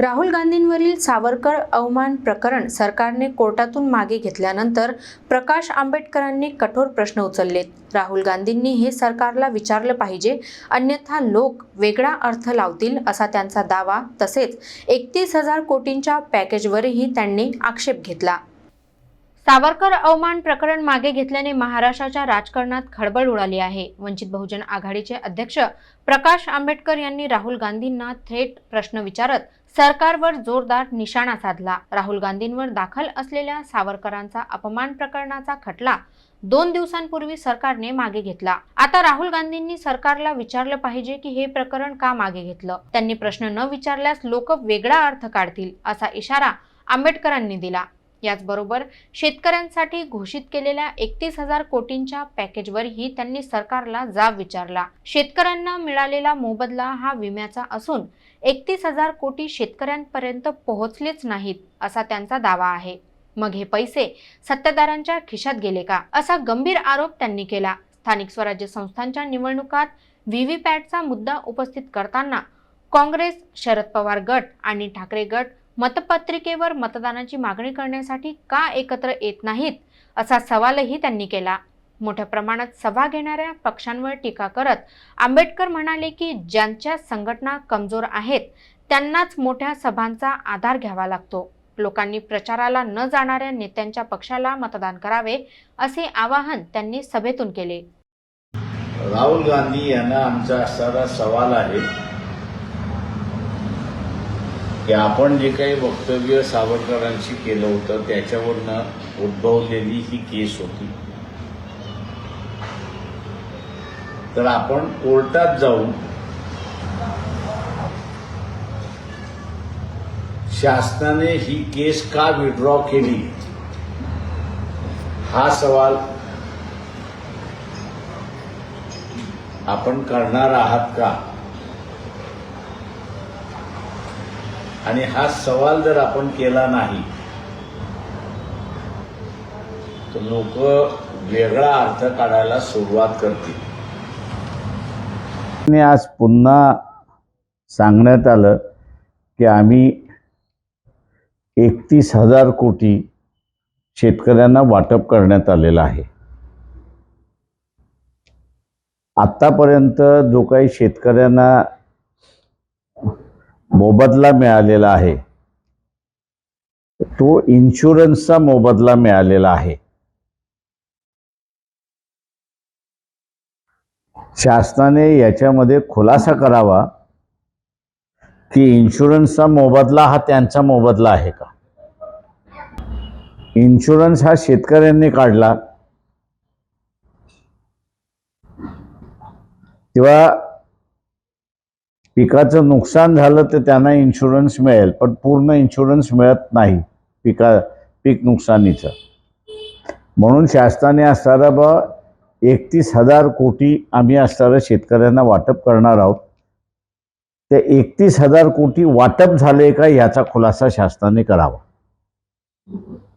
राहुल गांधींवरील सावरकर अवमान प्रकरण सरकारने कोर्टातून मागे घेतल्यानंतर प्रकाश आंबेडकरांनी कठोर प्रश्न उचललेत. राहुल गांधींनी हे सरकारला विचारलं पाहिजे अन्यथा लोक वेगळा अर्थ लावतील असा त्यांचा दावा. तसेच एकतीस हजार कोटींच्या पॅकेजवरही त्यांनी आक्षेप घेतला. सावरकर अवमान प्रकरण मागे घेतल्याने महाराष्ट्राच्या राजकारणात खळबळ उडाली आहे. वंचित बहुजन आघाडीचे अध्यक्ष प्रकाश आंबेडकर यांनी राहुल गांधींना थेट प्रश्न विचारत सरकारवर जोरदार निशाणा साधला. राहुल गांधींवर दाखल असलेल्या सावरकरांचा अपमान प्रकरणाचा खटला दोन दिवसांपूर्वी सरकारने मागे घेतला. आता राहुल गांधींनी सरकारला विचारलं पाहिजे की हे प्रकरण का मागे घेतलं? त्यांनी प्रश्न न विचारल्यास लोक वेगळा अर्थ काढतील असा इशारा आंबेडकरांनी दिला. याचबरोबर शेतकऱ्यांसाठी घोषित केलेल्या एकतीस हजार कोटींच्या पॅकेजवरही त्यांनी सरकारला जाब विचारला. शेतकऱ्यांना मिळालेला मोबदला हा विम्याचा असून एकतीस हजार कोटी शेतकऱ्यांपर्यंत पोहोचलेच नाहीत असा त्यांचा दावा आहे. मग हे पैसे सत्ताधाऱ्यांच्या खिशात गेले का? असा गंभीर आरोप त्यांनी केला. स्थानिक स्वराज्य संस्थांच्या निवडणुकात व्हीव्हीपॅटचा मुद्दा उपस्थित करताना काँग्रेस शरद पवार गट आणि ठाकरे गट मतपत्रिकेवर मतदानाची मागणी करण्यासाठी का एकत्र येत नाहीत असा सवालही त्यांनी केला. मोठ्या प्रमाणात सभा घेणाऱ्या पक्षांवर टीका करत आंबेडकर म्हणाले की ज्यांच्या संघटना कमजोर आहेत त्यांनाच मोठ्या सभांचा आधार घ्यावा लागतो. लोकांनी प्रचाराला न जाणाऱ्या नेत्यांच्या पक्षाला मतदान करावे असे आवाहन त्यांनी सभेतून केले. राहुल गांधी यांना आमचा असणारा सवाल आहे की आपण जे काही वक्तव्य सावरकरांशी केलं होतं त्याच्यावरनं उद्भवलेली ही केस होती. तर आपण कोर्टात जाऊन शासनाने ही केस का विड्रॉ केली? हा सवाल आपण करणार आहात का? आणि हा सवाल जर आपण केला नाही तर लोक वेगळा अर्थ काढायला सुरुवात करतील. आणि आज पुन्हा सांगण्यात आलं की आम्ही एकतीस हजार कोटी शेतकऱ्यांना वाटप करण्यात आलेलं आहे. आत्तापर्यंत जो काही शेतकऱ्यांना मोबदला मिळालेला आहे. तो इन्शुरन्सचा मोबदला मिळालेला आहे. शासनाने याच्यामध्ये खुलासा करावा की इन्शुरन्सचा मोबदला हा त्यांचा मोबदला आहे का? इन्शुरन्स हा शेतकऱ्यांनी काढला. तेव्हा पिकाचं नुकसान झालं तर त्यांना इन्शुरन्स मिळेल पण पूर्ण इन्शुरन्स मिळत नाही पिका पीक नुकसानीचं. म्हणून शासनाने असणारा बा एकतीस हजार कोटी आम्ही असणाऱ्या शेतकऱ्यांना वाटप करणार आहोत. ते एकतीस हजार कोटी वाटप झाले का याचा खुलासा शासनाने करावा.